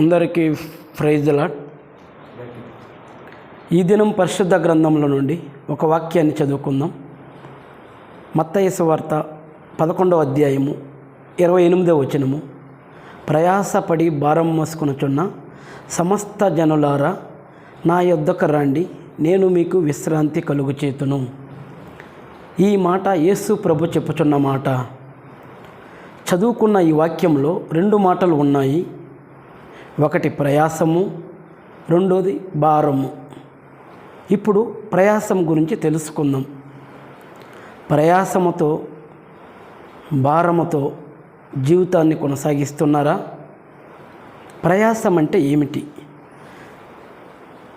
అందరికీ praise lot ఈ దినం పరిశుద్ధ గ్రంథంలో నుండి ఒక వాక్యాన్ని చదువుకుందాం. మత్తయసు వార్త పదకొండవ అధ్యాయము ఇరవై ఎనిమిదవ వచనము. ప్రయాసపడి భారం మోసుకునుచున్న సమస్త జనులారా నా యొద్దకు రండి నేను మీకు విశ్రాంతి కలుగు చేతును ఈ మాట యేసు ప్రభు చెప్పుచున్న మాట. చదువుకున్న ఈ వాక్యంలో రెండు మాటలు ఉన్నాయి. ఒకటి ప్రయాసము రెండోది భారము. ఇప్పుడు ప్రయాసం గురించి తెలుసుకుందాం. ప్రయాసముతో భారముతో జీవితాన్ని కొనసాగిస్తున్నారా? ప్రయాసం అంటే ఏమిటి?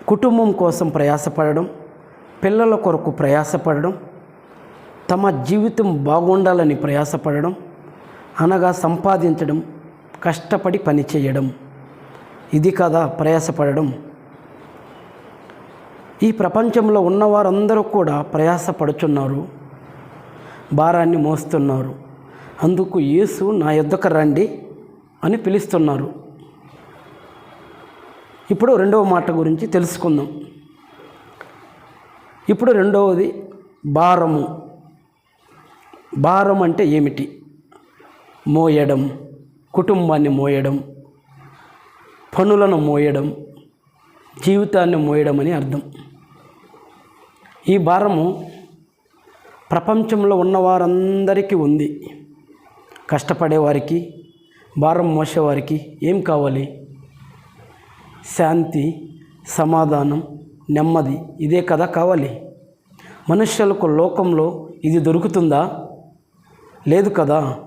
కుటుంబం కోసం ప్రయాసపడడం పిల్లల కొరకు ప్రయాసపడడం తమ జీవితం బాగుండాలని ప్రయాసపడడం అనగా సంపాదించడం కష్టపడి పనిచేయడం. ఇది కదా ప్రయాసపడడం. ఈ ప్రపంచంలో ఉన్నవారందరూ కూడా ప్రయాసపడుచున్నారు. భారాన్ని మోస్తున్నారు. అందుకు యేసు నా యొద్దకు రండి అని పిలుస్తున్నారు. ఇప్పుడు రెండవ మాట గురించి తెలుసుకుందాం. ఇప్పుడు రెండవది భారము. భారం అంటే ఏమిటి? మోయడం కుటుంబాన్ని మోయడం పనులను మోయడం జీవితాన్ని మోయడం అని అర్థం. ఈ భారము ప్రపంచంలో ఉన్నవారందరికీ ఉంది. కష్టపడేవారికి భారం మోసేవారికి ఏం కావాలి? శాంతి సమాధానం నెమ్మది ఇదే కదా కావాలి. మనుష్యులకు లోకంలో ఇది దొరుకుతుందా? లేదు కదా.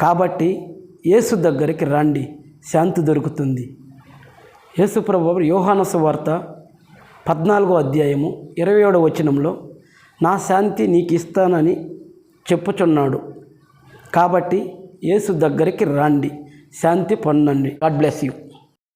కాబట్టి యేసు దగ్గరికి రండి. శాంతి దొరుకుతుంది. యేసుప్రభు ప్రభు వార్త పద్నాలుగో అధ్యాయము ఇరవై ఏడవ వచనంలో నా శాంతి నీకు ఇస్తానని చెప్పుచున్నాడు. కాబట్టి యేసు దగ్గరికి రాండి శాంతి పొందండి. God bless you.